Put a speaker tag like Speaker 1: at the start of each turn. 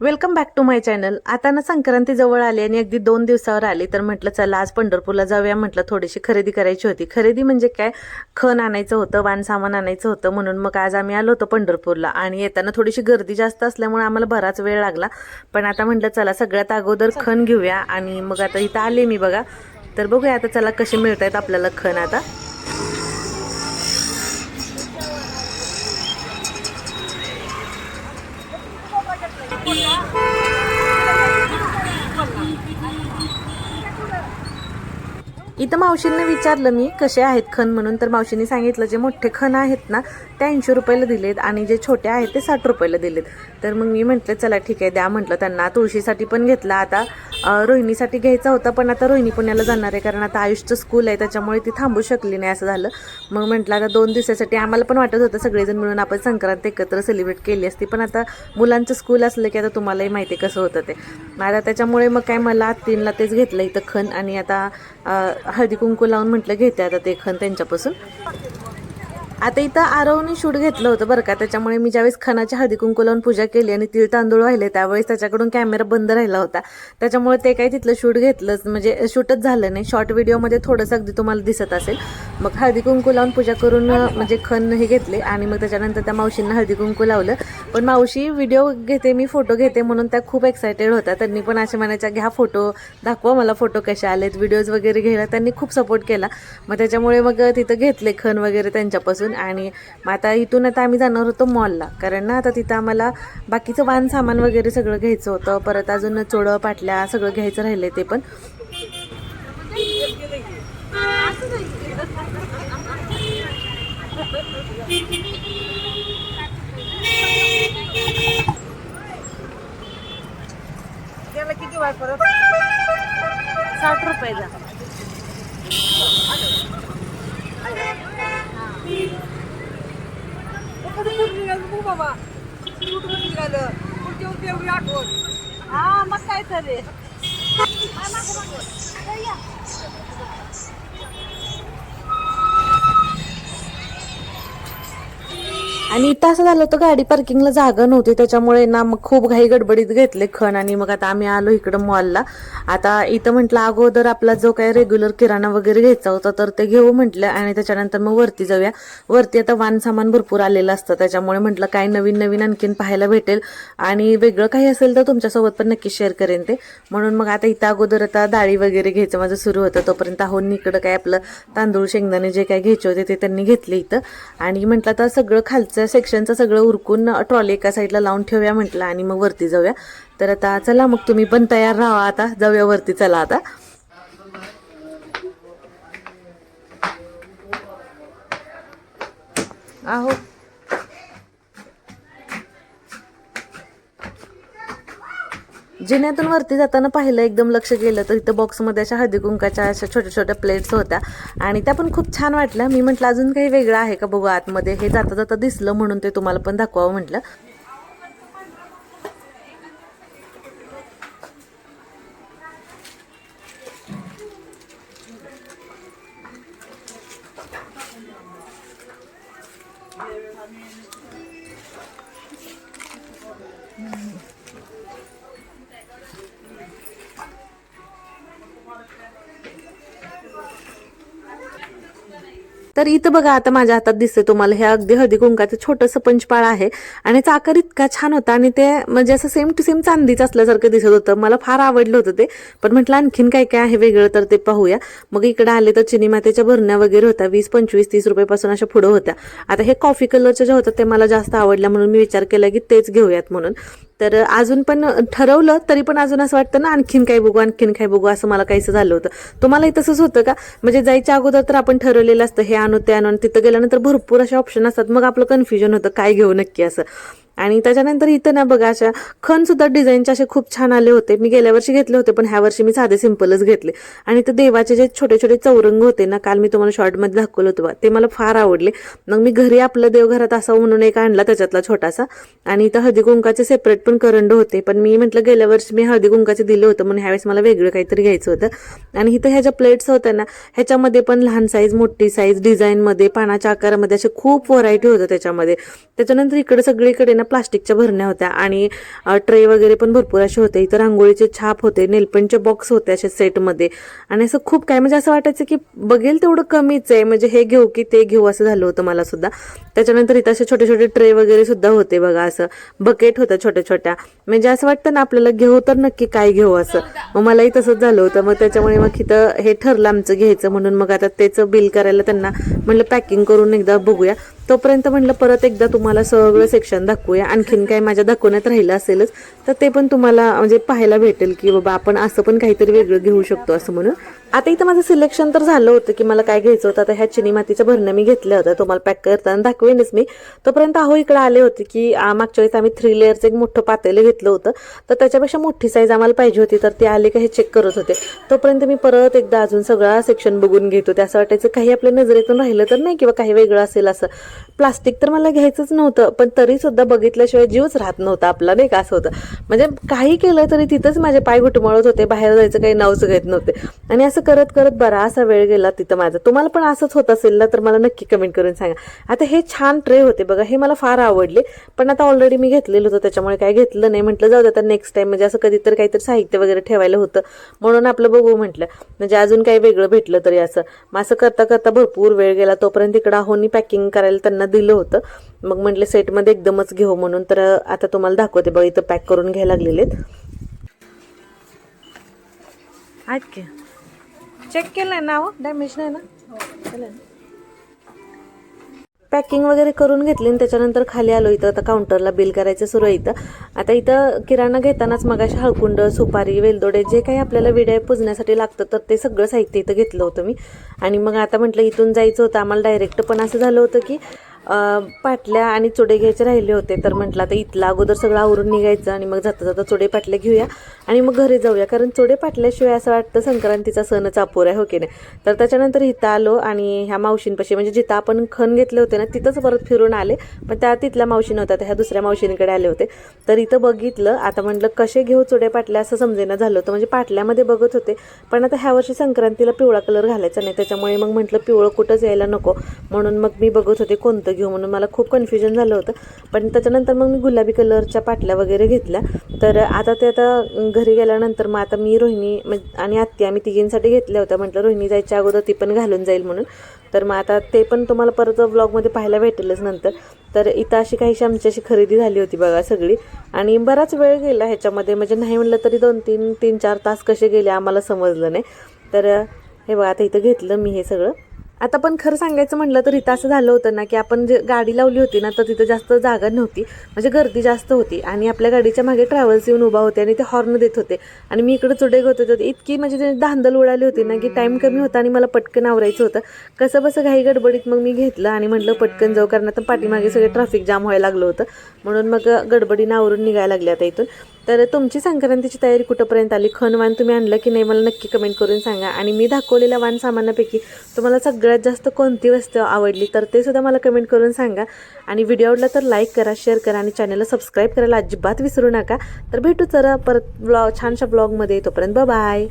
Speaker 1: Welcome back to my channel. आता ना संक्रांती जवळ आली आणि अगदी दोन दिवसावर आली तर म्हटलं चला आज पंढरपूरला जाऊया म्हटलं थोडीशी खरेदी करायची होती. खरेदी म्हणजे काय? खण आणायचं होतं वाण सामान आणायचं होतं म्हणून मग आज आम्ही आलो होतो पंढरपूरला. आणि येताना थोडीशी गर्दी जास्त असल्यामुळे आम्हाला बराच वेळ लागला. पण आता म्हटलं चला सगळ्यात अगोदर खण घेऊया आणि मग आता इथं आले मी बघा. तर बघूया आता चला कसे मिळत आहेत आपल्याला खण आता. इथं मावशींना विचारलं मी कसे आहेत खण म्हणून? तर मावशींनी सांगितलं जे मोठे खण आहेत ना ते ऐंशी रुपयाला दिलेत आणि जे छोटे आहेत ते साठ रुपयाला दिलेत. तर मग मी म्हटलं चला ठीक आहे द्या म्हटलं त्यांना. तुळशीसाठी पण घेतला. आता रोहिणीसाठी घ्यायचा होता पण आता रोहिणी पुण्याला जाणार आहे कारण आता आयुषचं स्कूल आहे त्याच्यामुळे ती थांबू शकली नाही असं झालं. मग म्हटलं आता दोन दिवसासाठी आम्हाला पण वाटत होतं सगळेजण मिळून आपण संक्रांत एकत्र सेलिब्रेट केली असती पण आता मुलांचं स्कूल असलं की आता तुम्हालाही माहिती आहे कसं होतं ते. आता त्याच्यामुळे मग काय मला तीनला तेच घेतलं इथं खण आणि आता हळदी कुंकू लावून म्हटलं घेते आता ते खण त्यांच्यापासून. आता इथं आरवने शूट घेतलं होतं बरं का. त्याच्यामुळे मी ज्यावेळेस खणाची हळदी कुंकू लावून पूजा केली आणि तिळ तांदूळ वाहिले त्यावेळेस त्याच्याकडून कॅमेरा बंद राहिला होता. त्याच्यामुळे ते काही तिथलं शूट घेतलंच म्हणजे शूटच झालं नाही. शॉर्ट व्हिडिओमध्ये थोडंसं अगदी तुम्हाला दिसत असेल. मग हळदी कुंकू लावून पूजा करून म्हणजे खण हे घेतले आणि मग त्याच्यानंतर त्या मावशींना हळदी कुंकू लावलं. पण मावशी व्हिडिओ घेते मी फोटो घेते म्हणून त्या खूप एक्सायटेड होत्या. त्यांनी पण असे म्हणायच्या घ्या फोटो दाखवा मला फोटो कसे आलेत व्हिडिओज वगैरे घ्यायला. त्यांनी खूप सपोर्ट केला. मग त्याच्यामुळे मग तिथं घेतले खण वगैरे त्यांच्यापासून. आणि मग आता इथून आता आम्ही जाणार होतो मॉलला. कारण ना आता तिथं आम्हाला बाकीचं वाहन सामान वगैरे सगळं घ्यायचं होतं. परत अजून चोळं पाटल्या सगळं घ्यायचं राहिलं ते पण.
Speaker 2: किती वाट परत?
Speaker 1: साठ रुपयाचा
Speaker 2: कुठं कुठं निघालं बघू बाबा. कुठं निघालं? कुठे होती एवढी आठवण.
Speaker 1: हा मग काय तरी आणि इथं असं झालं होतं गाडी पार्किंगला जागा नव्हती त्याच्यामुळे ना मग खूप घाई गडबडीत घेतले खण आणि मग आता आम्ही आलो इकडं मॉलला आता इथं म्हटलं अगोदर आपला जो काय रेग्युलर किराणा वगैरे घ्यायचा होता तर ते घेऊ म्हटलं आणि त्याच्यानंतर मग वरती जाऊया. वरती आता वाण सामान भरपूर आलेलं असतं त्याच्यामुळे म्हटलं काय नवीन नवीन आणखीन पाहायला भेटेल. आणि वेगळं काही असेल तर तुमच्यासोबत पण नक्की शेअर करेन ते. म्हणून मग आता इथं अगोदर आता डाळी वगैरे घ्यायचं माझं सुरू होतं तोपर्यंत आहोन इकडं काय आपलं तांदूळ शेंगदाणे जे काय घ्यायचे होते ते त्यांनी घेतले इथं. आणि म्हटलं आता सगळं खालचं सेक्शनचं सगळं उरकून ट्रॉली एका साईडला लावून ठेवूया म्हटलं आणि मग वरती जाऊया. तर आता चला मग तुम्ही पण तयार राहा आता. जाऊया वरती चला आता. आहो. जिन्यातून वरती जाताना पाहिलं एकदम लक्ष गेलं तर इथं बॉक्समध्ये अशा हळदी कुंकाच्या अशा छोट्या छोट्या प्लेट्स होत्या. आणि त्या पण खूप छान वाटल्या. मी म्हटलं अजून काही वेगळं आहे का बघू आतमध्ये? हे जाता जाता दिसलं म्हणून ते तुम्हाला पण दाखवावं म्हटलं. तर इथं बघा आता माझ्या हातात दिसते तुम्हाला हे अगदी हळदी कुंकाचं छोटंसं पंचपाळ आहे. आणि याचा आकार इतका छान होता आणि ते म्हणजे असं सेम टू सेम चांदीच असल्यासारखं दिसत होतं. मला फार आवडलं होतं ते. पण म्हटलं आणखीन काय काय आहे वेगळं तर ते पाहूया. मग इकडे आले तर चिनी मातेच्या भरण्या वगैरे होत्या. वीस पंचवीस तीस रुपयापासून अशा पुढं होत्या. आता हे कॉफी कलरच्या ज्या होत्या ते मला जास्त आवडल्या म्हणून मी विचार केला की तेच घेऊयात म्हणून. तर अजून पण ठरवलं तरी पण अजून असं वाटतं ना आणखीन काय बघू आणखीन काय बघू असं मला काहीसं झालं होतं. तुम्हालाही तसंच होतं का? म्हणजे जायच्या अगोदर तर आपण ठरवलेलं असतं हे आणू ते आणू तिथं गेल्यानंतर भरपूर असे ऑप्शन असतात. मग आपलं कन्फ्युजन होतं काय घेऊ नक्की असं. आणि त्याच्यानंतर इथं ना बघा अशा खणसुद्धा डिझाईनचे असे खूप छान आले होते. मी गेल्या वर्षी घेतले होते पण ह्या वर्षी मी साधे सिंपलच घेतले. आणि ते देवाचे जे छोटे छोटे चौरंग होते ना काल मी तुम्हाला शॉर्टमध्ये दाखवलं होतं बा, ते मला फार आवडले. मग मी घरी आपलं देवघरात असावं म्हणून एक आणला त्याच्यातला छोटासा. आणि इथं हळदी कुंकाचे सेपरेट पण करंड होते. पण मी म्हटलं गेल्या वर्षी मी हळदी कुंकाचे दिलं होतं म्हणून ह्यावेळेस मला वेगळं काहीतरी घ्यायचं होतं. आणि इथं ह्या ज्या प्लेट्स होत्या ना ह्याच्यामध्ये पण लहान साईज मोठी साईज डिझाईनमध्ये पानाच्या आकारामध्ये असे खूप व्हरायटी होतं त्याच्यामध्ये. त्याच्यानंतर इकडे सगळीकडे ना प्लास्टिकच्या भरण्या होत्या आणि ट्रे वगैरे पण भरपूर असे होते. इथं रांगोळीचे छाप होते नेलपेंटचे बॉक्स होते असे सेटमध्ये. आणि असं खूप काय म्हणजे असं वाटायचं की बघेल तेवढं कमीच आहे. म्हणजे हे घेऊ की ते घेऊ असं झालं होतं मला सुद्धा. त्याच्यानंतर इथं असे छोटे छोटे ट्रे वगैरे सुद्धा होते बघा असं बकेट होत्या छोट्या छोट्या. म्हणजे असं वाटतं ना आपल्याला घेऊ तर नक्की काय घेऊ असं. मग मलाही तसंच झालं होतं. मग त्याच्यामुळे मग इथं हे ठरलं आमचं घ्यायचं म्हणून. मग आता त्याचं बिल करायला त्यांना म्हणलं पॅकिंग करून एकदा बघूया. तोपर्यंत म्हणलं परत एकदा तुम्हाला सगळं सेक्शन दाखवूया. आणखीन काय माझ्या दाखवण्यात राहिलं असेलच तर ते पण तुम्हाला म्हणजे पाहायला भेटेल की बाबा आपण असं पण काहीतरी वेगळं घेऊ शकतो असं म्हणून. आता इथं माझं सिलेक्शन तर झालं होतं की मला काय घ्यायचं होतं. आता ह्या चिनी मातीच्या भरणं मी घेतल्या होत्या तुम्हाला पॅक करताना दाखवेनच मी. तोपर्यंत अहो इकडे आले होते की मागच्या वेळेस आम्ही थ्री लेअरचं एक मोठं पातेलं घेतलं होतं. तर त्याच्यापेक्षा मोठी साईज आम्हाला पाहिजे होती. तर ते आले का हे चेक करत होते. तोपर्यंत मी परत एकदा अजून सगळा सेक्शन बघून घेत होते. असं वाटायचं काही आपल्या नजरेतून राहिलं तर नाही किंवा काही वेगळं असेल असं. प्लास्टिक तर मला घ्यायचंच नव्हतं. पण तरी सुद्धा बघितल्याशिवाय जीवच राहत नव्हता आपला नाही का? असं होतं. म्हणजे काही केलं तरी तिथंच माझे पाय घुटमळत होते. बाहेर जायचं काही नावच घेत नव्हते. आणि असं करत करत बराचसा वेळ गेला तिथं माझा. तुम्हाला पण असंच होत असेल ना तर मला नक्की कमेंट करून सांगा. आता हे छान ट्रे होते बघा हे मला फार आवडले. पण आता ऑलरेडी मी घेतलेलं होतं त्याच्यामुळे काय घेतलं नाही. म्हटलं जाऊ दे आता नेक्स्ट टाइम म्हणजे असं कधीतरी काहीतरी साहित्य वगैरे ठेवायला होतं. म्हणून आपलं बघू म्हटलं. म्हणजे अजून काही वेगळं भेटलं तरी असं. मग असं करता करता भरपूर वेळ गेला. तोपर्यंत इकडं आहोनी पॅकिंग करायला त्यांना दिलं होतं. मग म्हटलं सेटमध्ये एकदमच घेऊ म्हणून. तर आता तुम्हाला दाखवते बघा इथं पॅक करून घ्यायला लागलेले आहेत. चेक केलं चेक ना हो? डॅमेज नाही ना? पॅकिंग वगैरे करून घेतली आणि त्याच्यानंतर खाली आलो इथं. आता काउंटरला बिल करायचं सुरू आहे इथं. आता इथं किराणा घेतानाच मग हळकुंड सुपारी वेलदोडे जे काही आपल्याला विड्या पुजण्यासाठी लागतं तर ते सगळं साहित्य इथं घेतलं होतं मी. आणि मग आता म्हटलं इथून जायचं होतं. आम्हाला डायरेक्ट पण असं झालं होतं की पाटल्या आणि चुडे घ्यायचे राहिले होते. तर म्हटलं आता इथलं अगोदर सगळं आवरून निघायचं आणि मग जाता जाता चुडे पाटले घेऊया आणि मग घरी जाऊया. कारण चुडे पाटल्याशिवाय असं वाटतं संक्रांतीचा सणच अपुरा आहे हो की नाही? तर त्याच्यानंतर इथं आलो आणि ह्या मावशींपाशी म्हणजे जिथं आपण खण घेतले होते ना तिथंच परत फिरून आले. पण त्या तिथल्या मावशी नव्हत्या त्या ह्या दुसऱ्या मावशींकडे आले होते. तर इथं बघितलं आता म्हटलं कसे घेऊ चुडे पाटल्या असं समजेना झालं होतं. म्हणजे पाटल्यामध्ये बघत होते पण आता ह्या वर्षी संक्रांतीला पिवळा कलर घालायचा नाही. त्याच्यामुळे मग म्हटलं पिवळं कुठंच यायला नको. म्हणून मग मी बघत होते कोणतं घेऊ म्हणून मला खूप कन्फ्युजन झालं होतं. पण त्याच्यानंतर मग मी गुलाबी कलरच्या पाटल्या वगैरे घेतल्या. तर आता ते आता घरी गेल्यानंतर मग आता मी रोहिणी आणि आत्या आम्ही तिघींसाठी घेतल्या होत्या. म्हटलं रोहिणी जायच्या अगोदर ती पण घालून जाईल म्हणून. तर मग आता ते पण तुम्हाला परत व्लॉगमध्ये पाहायला भेटेलच नंतर. तर इथं अशी काहीशी आमची अशी खरेदी झाली होती बघा सगळी. आणि बराच वेळ गेला ह्याच्यामध्ये. म्हणजे नाही म्हणलं तरी दोन तीन तीन चार तास कसे गेले आम्हाला समजलं नाही. तर हे बघा आता इथं घेतलं मी हे सगळं. आता पण खरं सांगायचं म्हटलं तर इथं असं झालं होतं ना की आपण जे गाडी लावली होती ना तर तिथं जास्त जागा नव्हती. म्हणजे गर्दी जास्त होती. आणि आपल्या गाडीच्या मागे ट्रॅव्हल्स येऊन उभा होते आणि ते हॉर्न देत होते. आणि मी इकडे चुडे होते. तर इतकी म्हणजे ते धांदल उडाली होती ना की टाईम कमी होता आणि मला पटकन आवरायचं होतं. कसं बसं घाई गडबडीत मग मी घेतलं आणि म्हटलं पटकन जाऊ कारण आता पाठीमागे सगळे ट्रॅफिक जाम व्हायला लागलं होतं. म्हणून मग गडबडीनं आवरून निघायला लागले आता इथून. तर तुमची संक्रांतीची तयारी कुठंपर्यंत आली? खण वाण तुम्ही आणलं की नाही मला नक्की कमेंट करून सांगा. आणि मी दाखवलेल्या वाण सामानापैकी तुम्हाला सगळं सगळ्यात जास्त कोणती वस्तू आवडली तर ते सुद्धा मला कमेंट करून सांगा. आणि व्हिडिओ आवडला तर लाईक करा शेअर करा आणि चॅनलला सबस्क्राईब करायला अजिबात विसरू नका. तर भेटू जरा परत ब्लॉग छानशा ब्लॉगमध्ये तोपर्यंत बाय